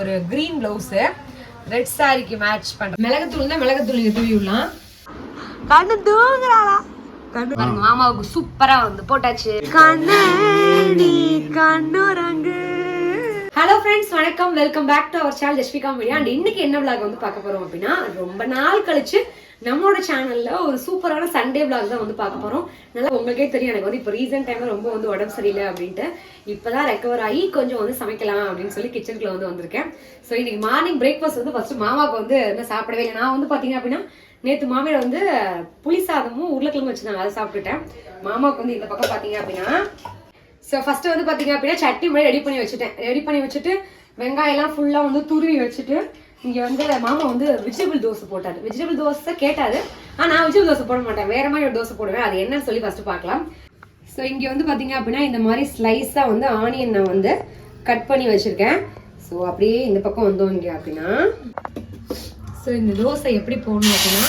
ஒரு green blouse red சாரிக்கு match பண்ற மிளகுத்தூள் தான் மிளகுத்தூள் இங்க தூவி விடலாம். கண்ணு தூங்குறாளா? கண்ணு பாருங்க மாமாவுக்கு சூப்பரா வந்து போட்டாச்சு. கண்ணு நீ கண்ணுரங்கு ஹலோ ஃப்ரெண்ட்ஸ் வணக்கம். Welcome back to our channel Jasvika media and இன்னைக்கு என்ன விளாக் வந்து பார்க்க போறோம் அப்படின்னா ரொம்ப நாள் கழிச்சு நம்மளோட சேனல்ல ஒரு சூப்பரான சண்டே விளாக் தான் வந்து பார்க்க போறோம். நல்லா உங்களுக்கே தெரியும் எனக்கு வந்து இப்போ ரீசெண்ட் டைம்ல ரொம்ப வந்து உடம்பு சரியில்லை அப்படின்ட்டு. இப்பதான் ரெக்கவர் ஆகி கொஞ்சம் வந்து சமைக்கலாம் அப்படின்னு சொல்லி கிச்சனுக்குள்ள வந்து வந்திருக்கேன். ஸோ இன்னைக்கு மார்னிங் பிரேக்ஃபாஸ்ட் வந்து ஃபர்ஸ்ட் மாமாவுக்கு வந்து என்ன சாப்பிடவே இல்லை. நான் வந்து பாத்தீங்க அப்படின்னா நேற்று மாமியார் வந்து புளி சாதமும் உருளைக்கிழங்கு வச்சுருந்தாங்க அதை சாப்பிட்டுட்டேன். மாமாவுக்கு வந்து இந்த பக்கம் பார்த்தீங்க அப்படின்னா ஸோ ஃபஸ்ட்டு வந்து பார்த்தீங்க அப்படின்னா சட்னி மாதிரி ரெடி பண்ணி வச்சுட்டேன். ரெடி பண்ணி வச்சுட்டு வெங்காயம்லாம் ஃபுல்லாக வந்து துருவி வச்சுட்டு இங்கே வந்து மாமா வந்து வெஜிடபிள் தோசை போட்டார். வெஜிடபிள் தோசை கேட்டார். ஆனால் நான் வெஜிடபிள் தோசை போட மாட்டேன். வேற மாதிரி ஒரு தோசை போடுவேன். அது என்னன்னு சொல்லி ஃபஸ்ட்டு பார்க்கலாம். ஸோ இங்கே வந்து பார்த்தீங்க அப்படின்னா இந்த மாதிரி ஸ்லைஸாக வந்து ஆனியன் நான் வந்து கட் பண்ணி வச்சுருக்கேன். ஸோ அப்படியே இந்த பக்கம் வந்தோம் இங்கே அப்படின்னா. ஸோ இந்த தோசை எப்படி போடணும் அப்படின்னா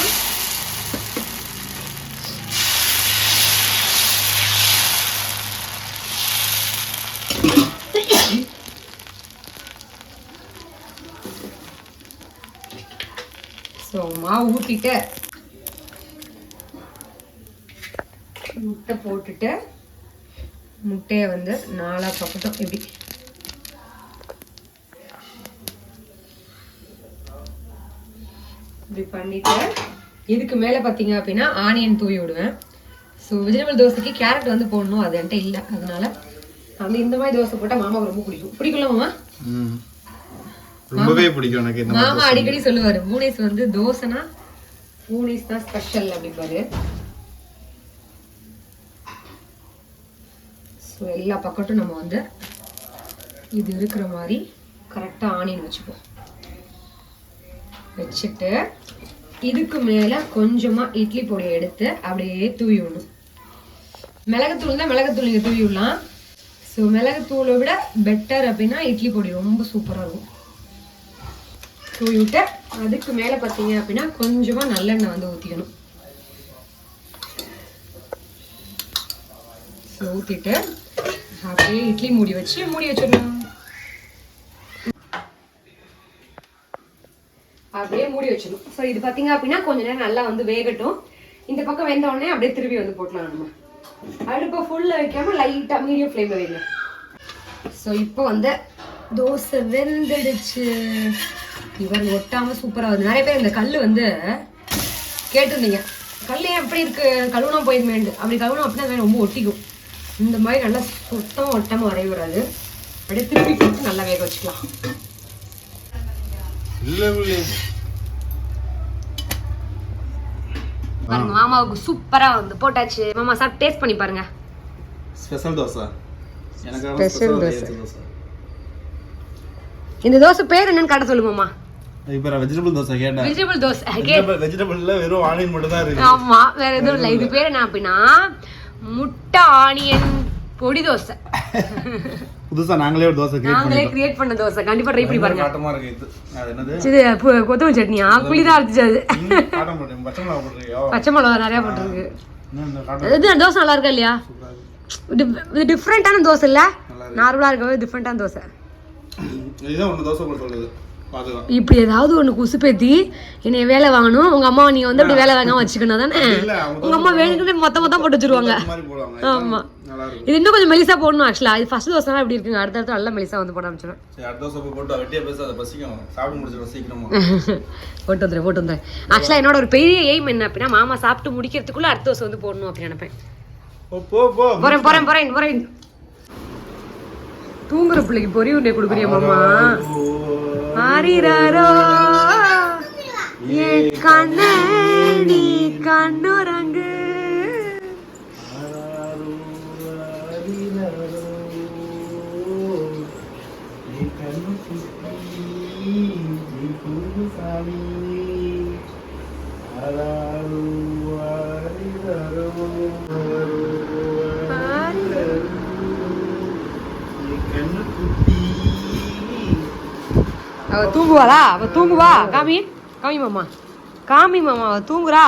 ஸோ மாவு ஊற்றிட்டு முட்டை போட்டுட்டு முட்டையை வந்து நாலா பக்கட்டும் இப்படி. இப்படி பண்ணிட்டு இதுக்கு மேலே பார்த்தீங்க அப்படின்னா ஆனியன் தூவி விடுவேன். ஸோ வெஜிடபிள் தோசைக்கு கேரட் வந்து போடணும் அது என்கிட்ட இல்லை. அதனால வந்து இந்த மாதிரி தோசை போட்டால் மாமாவுக்கு ரொம்ப பிடிக்கும். பிடிக்கல மாமா? ம். ரொம்பவே பிடிக்கும் எனக்கு இந்த மாமா அடிக்கடி சொல்லுவாரு பூனேஸ் வந்து தோசைனா பூனேஸ் தான் ஸ்பெஷல் அப்படிம்பாரு. ஸோ எல்லா பக்கட்டும் நம்ம வந்து இது இருக்கிற மாதிரி கரெக்டாக ஆனியன் வச்சுப்போம். வச்சுட்டு இதுக்கு மேலே கொஞ்சமாக இட்லி பொடியை எடுத்து அப்படியே தூவி விடணும். மிளகுத்தூள் தான் மிளகுத்தூள் நீங்கள் தூவி விடலாம். ஸோ மிளகுத்தூளை விட பெட்டர் அப்படின்னா இட்லி பொடி ரொம்ப சூப்பராக இருக்கும். தூவிட்டு அதுக்கு மேலே பார்த்தீங்க அப்படின்னா கொஞ்சமாக நல்லெண்ணெய் வந்து ஊற்றிக்கணும் ஸோ ஊற்றிட்டு அப்படியே இட்லி மூடி வச்சு மூடி வச்சிடணும் அப்படியே மூடி வச்சிடணும். ஸோ இது பார்த்தீங்க அப்படின்னா கொஞ்ச நேரம் நல்லா வந்து வேகட்டும். இந்த பக்கம் வெந்த உடனே அப்படியே திருப்பி வந்து போட்டலாம் நம்ம. அடுப்பை ஃபுல்ல வைக்காம லைட்டா மீடியம் ஃப்ளேம்ல வைங்க. ஸோ இப்போ வந்து தோசை வெந்துடுச்சு. இவர் ஒட்டாம சூப்பரா வருது. நிறைய பேர் இந்த கல் வந்து கேட்டிருந்தீங்க. கல் ஏன் எப்படி இருக்கு? கழுவுனா போயிருமேண்டு அப்படி கழுவுனா அப்படின்னா ரொம்ப ஒட்டிக்கும். இந்த மாதிரி நல்லா சுத்தமா ஒட்டாம வரைய வராது அப்படியே திருப்பி போட்டு நல்லா வேக வச்சுக்கலாம். பாருங்க மாமாவுக்கு சூப்பரா வந்து போட்டாச்சு. மாமா சாப்பிட்டு டேஸ்ட் பண்ணி பாருங்க. ஸ்பெஷல் தோசை. எனக்கு ஸ்பெஷல் தோசை. இந்த தோசை பேர் என்னன்னு காட்ட சொல்லு மாமா. இப்போ வெஜிடபிள் தோசை கேட்டேன். வெஜிடபிள் தோசை வெஜிடபிள் வெஜிடபிள்ல வெறும் ஆனியன் மட்டும் தான் இருக்கு. ஆமா வேற எதுவும் இல்லை. இது பேர் என்ன அப்படின்னா முட்டை ஆனியன் பொடி தோசை. புதுசா நாங்களே ஒரு தோசை கிரியேட் நாங்களே கிரியேட் பண்ண தோசை. கண்டிப்பா ட்ரை பண்ணி பாருங்க. காட்டமா இருக்கு இது. அது என்னது? இது கொத்தமல்லி சட்னியா? புளிதான் அரைச்சிச்சு அது. ம், காட்ட பச்சை மிளகா போட்டுருக்கியோ? பச்சை மிளகா நிறைய போட்டிருக்கு. இது தோசை நல்லா இருக்கா இல்லையா. இது டிஃப்ரெண்டான தோசை இல்ல? நார்மலா இருக்கவே டிஃப்ரெண்டான தோசை. இதுதான் ஒன்று தோசை இப்படி ஏதாவது ஒண்ணு குசுப்பேத்தி என்னைய வேலை வாங்கணும் உங்க அம்மா நீங்க வந்து அப்படி வேலை வாங்காம வச்சுக்கணும் தானே உங்க அம்மா வேணுக்குன்னு மொத்த மொத்தம் போட்டு வச்சிருவாங்க ஆமா. இது இன்னும் கொஞ்சம் மெலிசா போடணும் ஆக்சுவலா இது ஃபர்ஸ்ட் தோசை எப்படி இருக்குங்க? அடுத்தடுத்து நல்லா மெலிசா வந்து போட ஆரம்பிச்சிடும் அடுத்த போட்டு வந்துடுறேன் போட்டு வந்துடுறேன் ஆக்சுவலா என்னோட ஒரு பெரிய எய்ம் என்ன அப்படின்னா மாமா சாப்பிட்டு முடிக்கிறதுக்குள்ள அடுத்த தோசை வந்து போடணும் அப்படின்னு நினைப்பேன். போறேன் போறேன் போறேன் போறேன். தூங்குற பிள்ளைக்கு பொறி உண்டை கொடுக்குறிய மாமா? ஆரிராரோ என் கண்ணே நீ கண்ணுரங்கு அவ தூங்குவாளா? அவ தூங்குவா? காமி. காமி மாமா. காமி மாமா அவ தூங்குறா.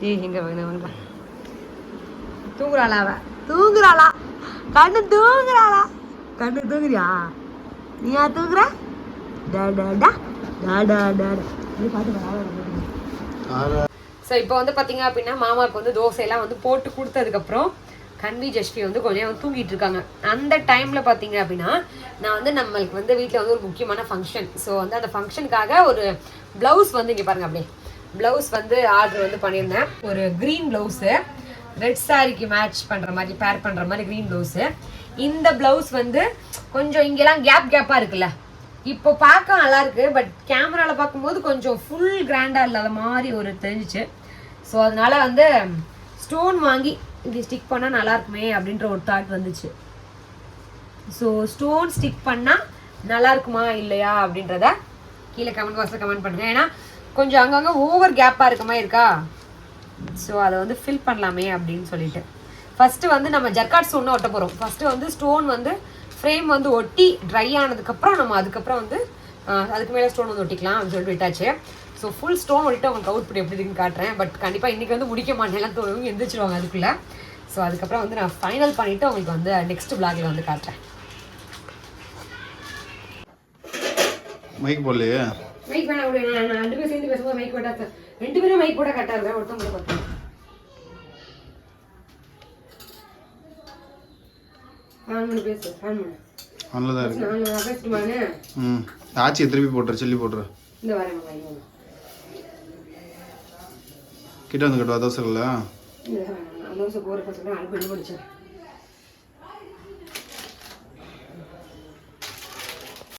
ஏய் எங்க வாங்க தூங்குறாளா அவ? தூங்குறாளா. கண்ணு தூங்குறாளா. கண்ணு தூங்குறியா? நீயா தூங்குற? டா டா டா. டா டா டா இது பாட்டு ஸோ இப்போ வந்து பார்த்தீங்க அப்படின்னா மாமாவுக்கு வந்து தோசையெல்லாம் வந்து போட்டு கொடுத்ததுக்கப்புறம் கன்வி ஜஷ்வி வந்து கொஞ்சம் நேரம் தூங்கிட்டு இருக்காங்க அந்த டைமில் பார்த்தீங்க அப்படின்னா நான் வந்து நம்மளுக்கு வந்து வீட்டில் வந்து ஒரு முக்கியமான ஃபங்க்ஷன் ஸோ வந்து அந்த ஃபங்க்ஷனுக்காக ஒரு ப்ளவுஸ் வந்து இங்கே பாருங்க அப்படியே. ப்ளவுஸ் வந்து ஆர்டர் வந்து பண்ணியிருந்தேன். ஒரு க்ரீன் ப்ளவுஸு ரெட் சாரிக்கு மேட்ச் பண்ணுற மாதிரி பேர் பண்ணுற மாதிரி க்ரீன் ப்ளவுஸு இந்த ப்ளவுஸ் வந்து கொஞ்சம் இங்கெல்லாம் கேப் கேப்பாக இருக்குல்ல. இப்போ பார்க்க நல்லா இருக்கு பட் கேமராவில் பார்க்கும்போது கொஞ்சம் ஃபுல் கிராண்டாக இல்லாத மாதிரி ஒரு தெரிஞ்சிச்சு. ஸோ அதனால வந்து ஸ்டோன் வாங்கி இப்படி ஸ்டிக் பண்ணால் நல்லா இருக்குமே அப்படின்ற ஒரு தாட் வந்துச்சு. ஸோ ஸ்டோன் ஸ்டிக் பண்ணால் நல்லா இருக்குமா இல்லையா அப்படின்றத கீழே கமெண்ட் பாக்ஸில் கமெண்ட் பண்ணுறேன் ஏன்னா கொஞ்சம் அங்கங்கே ஓவர் கேப்பாக இருக்க மாதிரி இருக்கா? ஸோ அதை வந்து ஃபில் பண்ணலாமே அப்படின்னு சொல்லிட்டு. ஃபஸ்ட்டு வந்து நம்ம ஜர்காட் ஸ்டோன் ஒட்ட போகிறோம் ஃபஸ்ட்டு வந்து ஸ்டோன் வந்து ஃப்ரேம் வந்து ஒட்டி ட்ரை ஆனதுக்கப்புறம் நம்ம அதுக்கப்புறம் வந்து அதுக்கு மேலே ஸ்டோன் வந்து ஒட்டிக்கலாம் அப்படின்னு சொல்லிட்டு விட்டாச்சு. ஸோ ஃபுல் ஸ்டோன் ஒட்டிட்டு உங்களுக்கு அவுட்புட் எப்படி இருக்குன்னு காட்டுறேன். பட் கண்டிப்பாக இன்றைக்கி வந்து முடிக்க மாட்டேன். எல்லாம் தோணும் எந்திரிச்சிருவாங்க அதுக்குள்ளே. ஸோ அதுக்கப்புறம் வந்து நான் ஃபைனல் பண்ணிவிட்டு உங்களுக்கு வந்து நெக்ஸ்ட் பிளாகில் வந்து காட்டுறேன். மைக் போடலையே? மைக் வேணாம் விடு. நான் ரெண்டு பேரும் சேர்ந்து பேசும்போது மைக் போட்டா ரெண்டு பேரும் மைக் போட கரெக்டாக இருக்கேன் ஒருத்தவங்க பார்த்தேன் பண்ணி பண்ணு. ஆச்சியை திருப்பி போட்டுரு சொல்லி போட்டுரு. இந்த வரேன் கிட்ட வந்து கட்டுவா தோசை இல்லை தோசை போகிற பசங்க அனுப்பி படித்தேன்